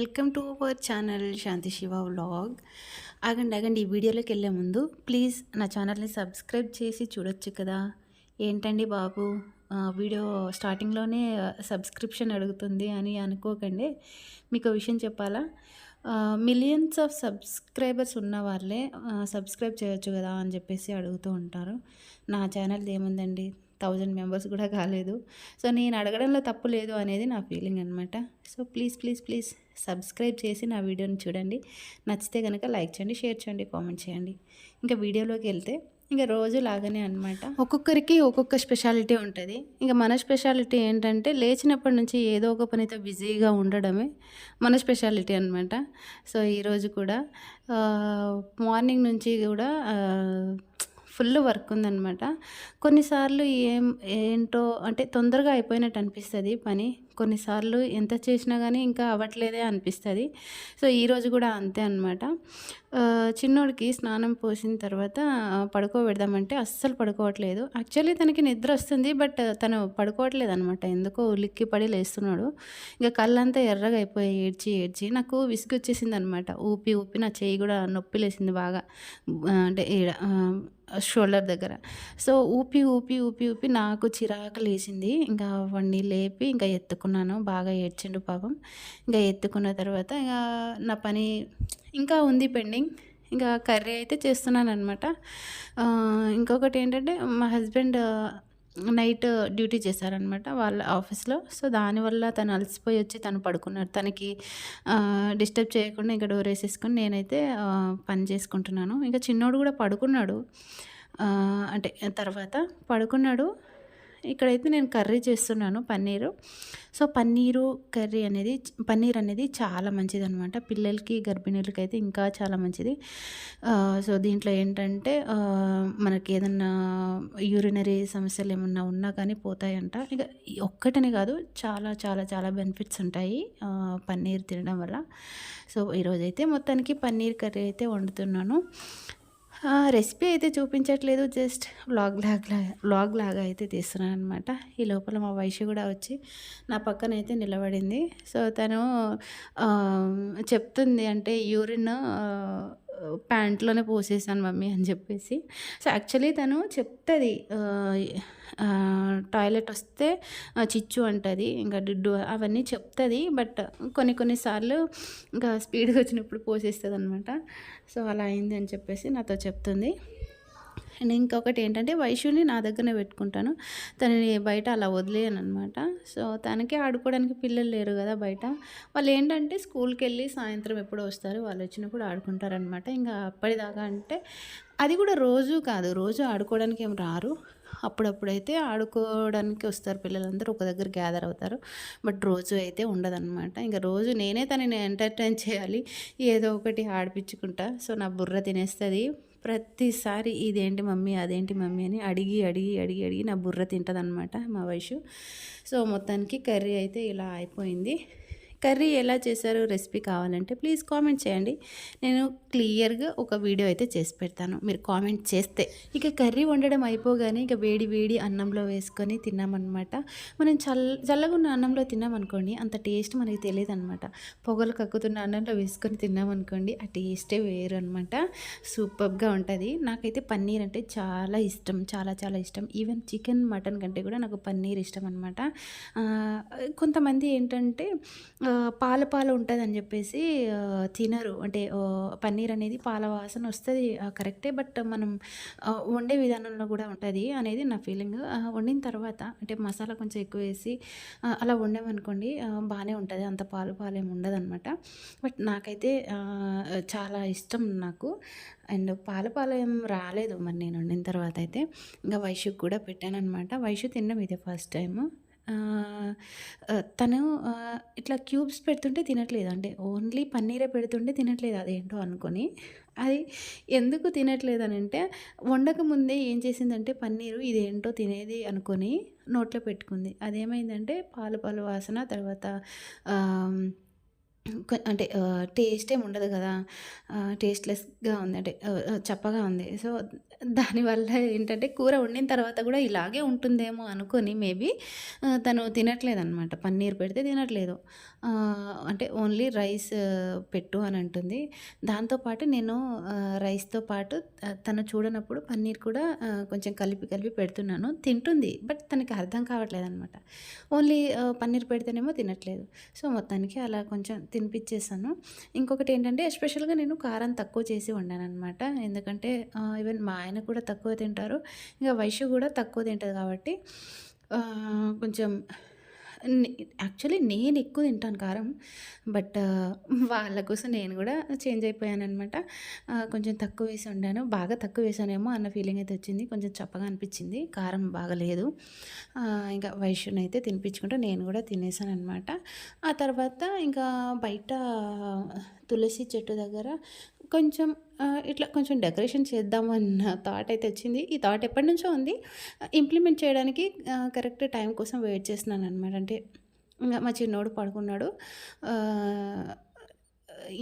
Welcome to our channel Shanti Siva vlog ఆగండి ఆగండి ఈ వీడియోలోకి వెళ్ళే ముందు ప్లీజ్ నా ఛానల్ని సబ్స్క్రైబ్ చేసి చూడొచ్చు కదా. ఏంటండి బాబు? వీడియో స్టార్టింగ్లోనే సబ్స్క్రిప్షన్ అడుగుతుంది అని అనుకోకండి. మీకు ఒక విషయం చెప్పాలా? మిలియన్స్ ఆఫ్ సబ్స్క్రైబర్స్ ఉన్న వాళ్ళే సబ్స్క్రైబ్ చేయొచ్చు కదా అని చెప్పేసి అడుగుతూ ఉంటారు. నా ఛానల్ ఏముందండి? థౌజండ్ మెంబర్స్ కూడా కాలేదు. సో నేను అడగడంలో తప్పు లేదు అనేది నా ఫీలింగ్ అనమాట so please please please subscribe చేసి నా వీడియోని చూడండి. నచ్చితే కనుక లైక్ చేయండి షేర్ చేయండి కామెంట్ చేయండి. ఇంకా వీడియోలోకి వెళ్తే ఇంకా రోజు లాగానే అనమాట ఒక్కొక్కరికి ఒక్కొక్క స్పెషాలిటీ ఉంటుంది. ఇంకా మన స్పెషాలిటీ ఏంటంటే లేచినప్పటి నుంచి ఏదో ఒక పనితో బిజీగా ఉండడమే మన స్పెషాలిటీ అనమాట సో ఈరోజు కూడా మార్నింగ్ నుంచి కూడా ఫుల్ వర్క్ ఉందన్నమాట. కొన్నిసార్లు ఏం ఏంటో అంటే తొందరగా అయిపోయినట్టు అనిపిస్తుంది పని. కొన్నిసార్లు ఎంత చేసినా కానీ ఇంకా అవ్వట్లేదే అనిపిస్తుంది. సో ఈరోజు కూడా అంతే అనమాట చిన్నోడికి స్నానం పోసిన తర్వాత పడుకోబెడదామంటే అస్సలు పడుకోవట్లేదు. యాక్చువల్లీ తనకి నిద్ర వస్తుంది బట్ తను పడుకోవట్లేదు అనమాట ఎందుకో ఉలిక్కి పడి లేస్తున్నాడు. ఇంకా కళ్ళంతా ఎర్రగా అయిపోయి ఏడ్చి ఏడ్చి నాకు విసుగు వచ్చేసింది అనమాట ఊపి ఊపి నా చేయి కూడా నొప్పి లేసింది బాగా. అంటే ఈడ షోల్డర్ దగ్గర. సో ఊపి ఊపి ఊపి ఊపి నాకు చిరాకు లేచింది ఇంకా వాడిని లేపి ఇంకా ఎత్తుకున్నాను బాగా ఏడ్చిండు పాపం. ఇంకా ఎత్తుకున్న తర్వాత ఇంకా నా పని ఇంకా ఉంది పెండింగ్. ఇంకా కర్రీ అయితే చేస్తున్నాను అనమాట ఇంకొకటి ఏంటంటే మా హస్బెండ్ నైట్ డ్యూటీ చేశారనమాట వాళ్ళ ఆఫీస్లో. సో దానివల్ల తను అలసిపోయి వచ్చి తను పడుకున్నాడు. తనకి డిస్టర్బ్ చేయకుండా ఇంకా డోర్ వేసేసుకొని నేనైతే పని చేసుకుంటున్నాను. ఇంకా చిన్నోడు కూడా పడుకున్నాడు. అంటే తర్వాత పడుకున్నాడు. ఇక్కడైతే నేను కర్రీ చేస్తున్నాను పన్నీరు. సో పన్నీరు కర్రీ అనేది పన్నీర్ అనేది చాలా మంచిది అనమాట పిల్లలకి గర్భిణీలకి అయితే ఇంకా చాలా మంచిది. సో దీంట్లో ఏంటంటే మనకి ఏదన్నా యూరినరీ సమస్యలు ఏమన్నా ఉన్నా కానీ పోతాయంట. ఇక ఒక్కటనే కాదు చాలా చాలా చాలా బెనిఫిట్స్ ఉంటాయి పన్నీర్ తినడం వల్ల. సో ఈరోజైతే మొత్తానికి పన్నీర్ కర్రీ అయితే వండుతున్నాను. రెసిపీ అయితే చూపించట్లేదు జస్ట్ వ్లాగ్ లాగ్ వ్లాగ్ లాగా అయితే తీస్తున్నాను అనమాట ఈ లోపల మా వైశ్య కూడా వచ్చి నా పక్కన అయితే నిలబడింది. సో తను చెప్తుంది అంటే యూరిన్ ప్యాంట్లోనే పోసేసాను మమ్మీ అని చెప్పేసి. సో యాక్చువల్లీ తను చెప్తుంది టాయిలెట్ వస్తే చిచ్చు అంటుంది ఇంకా డిడ్డు అవన్నీ చెప్తుంది బట్ కొన్ని కొన్నిసార్లు ఇంకా స్పీడ్గా వచ్చినప్పుడు పోసేస్తుంది అనమాట సో అలా అయింది అని చెప్పేసి నాతో చెప్తుంది. అండ్ ఇంకొకటి ఏంటంటే వైశ్యుని నా దగ్గరనే పెట్టుకుంటాను. తనని బయట అలా వదిలేయను అనమాట సో తనకే ఆడుకోవడానికి పిల్లలు లేరు కదా బయట. వాళ్ళు ఏంటంటే స్కూల్కి వెళ్ళి సాయంత్రం ఎప్పుడో వస్తారు. వాళ్ళు వచ్చినప్పుడు ఆడుకుంటారనమాట ఇంకా అప్పటిదాకా అంటే అది కూడా రోజు కాదు. రోజు ఆడుకోవడానికి ఏం రారు. అప్పుడప్పుడైతే ఆడుకోవడానికి వస్తారు పిల్లలందరూ. ఒక దగ్గర గ్యాదర్ అవుతారు. బట్ రోజు అయితే ఉండదన్నమాట. ఇంకా రోజు నేనే తనని ఎంటర్టైన్ చేయాలి. ఏదో ఒకటి ఆడిపించుకుంటా సో నా బుర్ర తినేస్తుంది. ప్రతిసారి ఇదేంటి మమ్మీ అదేంటి మమ్మీ అని అడిగి అడిగి అడిగి అడిగి నా బుర్ర తింటదనమాట మా వయసు సో మొత్తానికి కర్రీ అయితే ఇలా అయిపోయింది. కర్రీ ఎలా చేశారో రెసిపీ కావాలంటే ప్లీజ్ కామెంట్ చేయండి. నేను క్లియర్గా ఒక వీడియో అయితే చేసి పెడతాను. మీరు కామెంట్ చేస్తే. ఇక కర్రీ వండడం అయిపోగానే ఇక వేడి వేడి అన్నంలో వేసుకొని తిన్నామన్నమాట. మనం చల్ల చల్లగా ఉన్న అన్నంలో తిన్నామనుకోండి అంత టేస్ట్ మనకి తెలియదు అనమాట పొగలు కక్కుతున్న అన్నంలో వేసుకొని తిన్నామనుకోండి ఆ టేస్టే వేరు అనమాట సూపర్గా ఉంటుంది. నాకైతే పన్నీర్ అంటే చాలా ఇష్టం. చాలా చాలా ఇష్టం. ఈవెన్ చికెన్ మటన్ కంటే కూడా నాకు పన్నీర్ ఇష్టం అనమాట కొంతమంది ఏంటంటే పాల పాల ఉంటుంది అని చెప్పేసి తినరు. అంటే పన్నీర్ అనేది పాల వాసన వస్తుంది కరెక్టే. బట్ మనం వండే విధానంలో కూడా ఉంటుంది అనేది నా ఫీలింగ్. వండిన తర్వాత అంటే మసాలా కొంచెం ఎక్కువ వేసి అలా వండామనుకోండి బాగానే ఉంటుంది. అంత పాలు పాలు ఏమి ఉండదు అనమాట బట్ నాకైతే చాలా ఇష్టం నాకు. అండ్ పాల పాలు ఏం రాలేదు మరి నేను వండిన తర్వాత అయితే. ఇంకా వైశ్యుకి కూడా పెట్టాను అనమాట వైశ్యు తినడం ఇదే ఫస్ట్ టైము. తను ఇట్లా క్యూబ్స్ పెడుతుంటే తినట్లేదు. అంటే ఓన్లీ పన్నీరే పెడుతుంటే తినట్లేదు అదేంటో అనుకొని. అది ఎందుకు తినట్లేదు అని అంటే వండక ముందే ఏం చేసిందంటే పన్నీరు ఇదేంటో తినేది అనుకొని నోట్లో పెట్టుకుంది. అదేమైందంటే పాలు పాలు వాసన తర్వాత అంటే టేస్ట్ ఏమి ఉండదు కదా టేస్ట్‌లెస్‌గా ఉంది. అంటే చప్పగా ఉంది. సో, దానివల్ల ఏంటంటే కూర వండిన తర్వాత కూడా ఇలాగే ఉంటుందేమో అనుకొని మేబీ తను తను తినట్లేదనమాట. పన్నీర్ పెడితే తినట్లేదు. అంటే ఓన్లీ రైస్ పెట్టు అని అంటుంది. దాంతో పాటు నేను రైస్‌తో పాటు తను చూడనప్పుడు పన్నీర్ కూడా కొంచెం కలిపి కలిపి పెడుతున్నాను. తింటుంది. బట్ తనకి అర్థం కావట్లేదనమాట. ఓన్లీ పన్నీర్ పెడితేనేమో తినట్లేదు. సో, మొత్తానికి అలా కొంచెం తినిపిచ్చేసాను. ఇంకొకటేంటంటే ఎస్పెషల్‌గా నేను కారం తక్కువ చేసి వండాను అనమాట ఎందుకంటే ఈవెన్ మా ఆయన కూడా తక్కువ తింటారు. ఇంకా వైషు కూడా తక్కువ తింటుంది కాబట్టి కొంచెం యాక్చువల్లీ నేను ఎక్కువ తింటాను కారం. బట్ వాళ్ళ కోసం నేను కూడా చేంజ్ అయిపోయాను అనమాట కొంచెం తక్కువ వేసి ఉండాను బాగా తక్కువ వేసానేమో అన్న ఫీలింగ్ అయితే వచ్చింది. కొంచెం చప్పగా అనిపించింది కారం బాగాలేదు. ఇంకా ఇంకా అయితే తినిపించుకుంటే నేను గూడా తినేసాననమాట. ఆ తర్వాత ఇంకా బయట తులసి చెట్టు దగ్గర కొంచెం ఇట్లా కొంచెం డెకరేషన్ చేద్దామన్న థాట్ అయితే వచ్చింది. ఈ థాట్ ఎప్పటినుంచో ఉంది. ఇంప్లిమెంట్ చేయడానికి కరెక్ట్ టైం కోసం వెయిట్ చేస్తున్నాను అనమాట అంటే మా చిన్నోడు పడుకున్నాడు.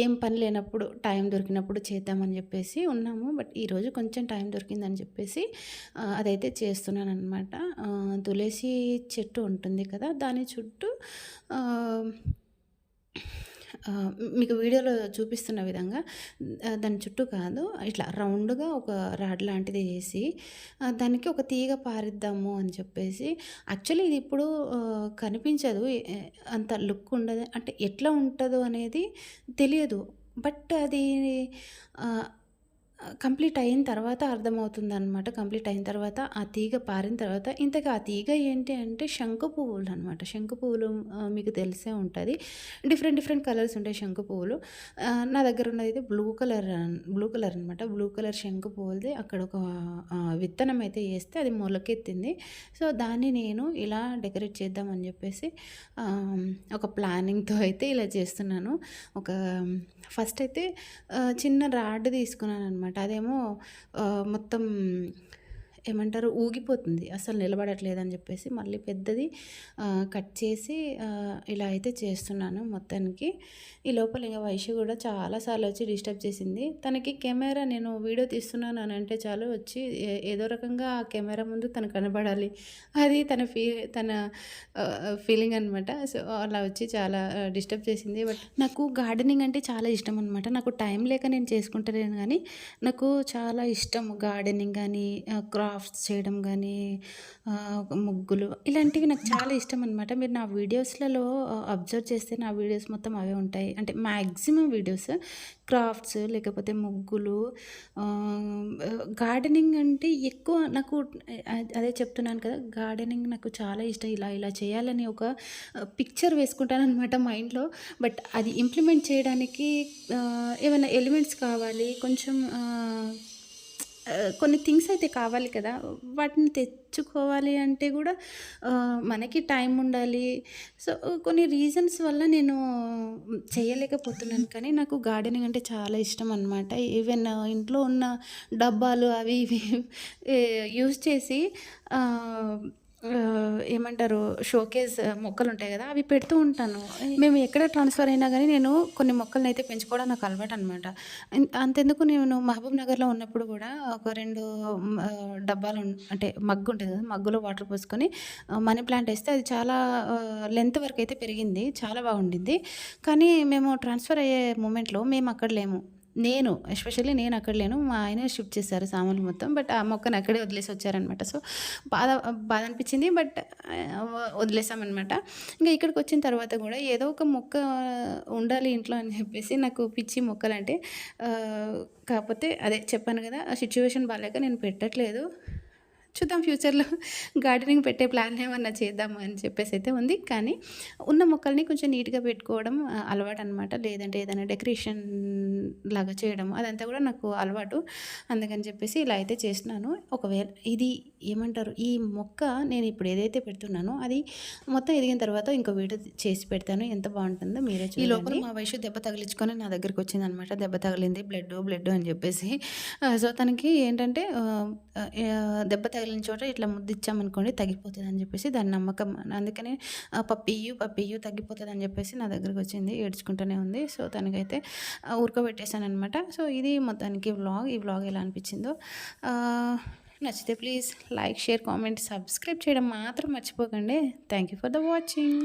ఏం పని లేనప్పుడు టైం దొరికినప్పుడు చేద్దామని చెప్పేసి ఉన్నాము. బట్ ఈరోజు కొంచెం టైం దొరికిందని చెప్పేసి అదైతే చేస్తున్నాను అనమాట తులసి చెట్టు ఉంటుంది కదా! దాని చుట్టూ మీకు వీడియోలో చూపిస్తున్న విధంగా దాని చుట్టూ కాదు ఇట్లా రౌండ్‌గా ఒక రాడ్ లాంటిది వేసి దానికి ఒక తీగ పారిద్దాము అని చెప్పేసి యాక్చువల్లీ ఇది ఇప్పుడు కనిపించదు. అంత లుక్ ఉండదు. అంటే ఎట్లా ఉంటుందో అనేది తెలియదు. బట్ అది కంప్లీట్ అయిన తర్వాత అర్థమవుతుందనమాట. కంప్లీట్ అయిన తర్వాత ఆ తీగ పారిన తర్వాత ఇంతగా ఆ తీగ ఏంటి అంటే శంకు పువ్వులనమాట. శంకు పువ్వులు మీకు తెలిసే ఉంటుంది డిఫరెంట్ డిఫరెంట్ కలర్స్ ఉంటాయి శంకు పువ్వులు. నా దగ్గర ఉన్నదైతే బ్లూ కలర్ బ్లూ కలర్ అనమాట. బ్లూ కలర్ శంకు పువ్వులది అక్కడ ఒక విత్తనం అయితే వేస్తే అది మొలకెత్తింది. సో, దాన్ని నేను ఇలా డెకరేట్ చేద్దామని చెప్పేసి ఒక ప్లానింగ్‌తో అయితే ఇలా చేస్తున్నాను. ఒక ఫస్ట్ అయితే చిన్న రాడ్ తీసుకున్నాను అనమాట అనమాట అదేమో మొత్తం ఏమంటారు ఊగిపోతుంది. అసలు నిలబడట్లేదని చెప్పేసి మళ్ళీ పెద్దది కట్ చేసి ఇలా అయితే చేస్తున్నాను మొత్తానికి. ఈ లోపల ఇంకా వైషు కూడా చాలా సార్లు వచ్చి డిస్టర్బ్ చేసింది. తనకి కెమెరా నేను వీడియో తీస్తున్నాను అని అంటే చాలు వచ్చి ఏదో రకంగా ఆ కెమెరా ముందు తను కనబడాలి. అది తన ఫీ తన ఫీలింగ్ అనమాట. సో, అలా వచ్చి చాలా డిస్టర్బ్ చేసింది. బట్ నాకు గార్డెనింగ్ అంటే చాలా ఇష్టం అనమాట. నాకు టైం లేక నేను చేసుకుంటలేను కానీ నాకు చాలా ఇష్టం గార్డెనింగ్ కానీ క్రా క్రాఫ్ట్స్ చేయడం కానీ ముగ్గులు ఇలాంటివి నాకు చాలా ఇష్టం అనమాట. మీరు నా వీడియోస్‌లలో అబ్జర్వ్ చేస్తే నా వీడియోస్ మొత్తం అవే ఉంటాయి. అంటే మ్యాక్సిమం వీడియోస్ క్రాఫ్ట్స్ లేకపోతే ముగ్గులు గార్డెనింగ్ అంటే ఎక్కువ నాకు అదే చెప్తున్నాను కదా! గార్డెనింగ్ నాకు చాలా ఇష్టం. ఇలా ఇలా చేయాలని ఒక పిక్చర్ వేసుకుంటాను అనమాట మైండ్‌లో. బట్ అది ఇంప్లిమెంట్ చేయడానికి ఏమైనా ఎలిమెంట్స్ కావాలి. కొంచెం కొన్ని థింగ్స్ అయితే కావాలి కదా! వాటిని తెచ్చుకోవాలి అంటే కూడా మనకి టైం ఉండాలి. సో, కొన్ని రీజన్స్ వల్ల నేను చేయలేకపోతున్నాను. కానీ నాకు గార్డెనింగ్ అంటే చాలా ఇష్టం అనమాట. ఈవెన్ ఇంట్లో ఉన్న డబ్బాలు అవి ఇవి యూజ్ చేసి ఏమంటారు షోకేస్ మొక్కలుంటాయి కదా అవి పెడుతూ ఉంటాను. మేము ఎక్కడ ట్రాన్స్‌ఫర్ అయినా కానీ నేను కొన్ని మొక్కలనైతే పెంచుకోవడం నాకు అలవాటు అనమాట అంతెందుకు నేను మహబూబ్ నగర్‌లో ఉన్నప్పుడు కూడా ఒక రెండు డబ్బాలు అంటే మగ్గు ఉంటుంది కదా మగ్గులో వాటర్ పోసుకొని మనీ ప్లాంట్ వేస్తే అది చాలా లెంత్ వరకు అయితే పెరిగింది. చాలా బాగుండింది. కానీ మేము ట్రాన్స్‌ఫర్ అయ్యే మూమెంట్‌లో మేము అక్కడ లేము. నేను ఎస్పెషల్లీ నేను అక్కడ లేను. మా ఆయన షిఫ్ట్ చేశారు సామాన్లు మొత్తం. బట్ ఆ మొక్కని అక్కడే వదిలేసి వచ్చారనమాట. సో, బాధ బాధ అనిపించింది. బట్ వదిలేసామన్నమాట ఇంకా ఇక్కడికి వచ్చిన తర్వాత కూడా ఏదో ఒక మొక్క ఉండాలి ఇంట్లో అని చెప్పేసి నాకు పిచ్చి మొక్కలంటే. అంటే కాకపోతే అదే చెప్పాను కదా ఆ సిచ్యువేషన్ బాగాలేక నేను పెట్టట్లేదు. చూద్దాం ఫ్యూచర్‌లో గార్డెనింగ్ పెట్టే ప్లాన్ ఏమన్నా చేద్దాము అని చెప్పేసైతే ఉంది. కానీ ఉన్న మొక్కల్ని కొంచెం నీట్‌గా పెట్టుకోవడం ఆహ్, అలవాటనమాట. లేదంటే ఏదైనా డెకరేషన్ లాగా చేయడం అదంతా గూడా నాకు అలవాటు. అందుకని చెప్పేసి ఇలా అయితే చేస్తున్నాను. ఒకవేళ ఇది ఏమంటారు ఈ మొక్క నేను ఇప్పుడు ఏదైతే పెడుతున్నానో అది మొత్తం ఎదిగిన తర్వాత ఇంకో వీడియో చేసి పెడతాను. ఎంత బావుంటుందో మీరే. ఈ లోపల మా వైషు దెబ్బ తగిలించుకొని నా దగ్గరికొచ్చిందనమాట. దెబ్బ తగిలింది బ్లడ్డు, బ్లడ్డు అని జెప్పేసి. ఆహ్, సో, తనకి ఏంటంటే దెబ్బ తగిలిన చోట ఇట్లా ముద్దిచ్చామనుకోండి తగ్గిపోతుంది అని చెప్పేసి దాని నమ్మకం. అందుకని పప్పియు పప్పియు తగ్గిపోతుంది అని చెప్పేసి నా దగ్గరికి వచ్చింది ఏడ్చుకుంటూనే ఉంది. సో తనకైతే ఆ, ఉరకబెట్టేశాను అనమాట సో ఇది మొత్తానికి వ్లాగ్. ఈ వ్లాగ్ ఎలా అనిపించిందో నచ్చితే please like share comment subscribe చేయడం మాత్రం మర్చిపోకండి. Thank you for the watching.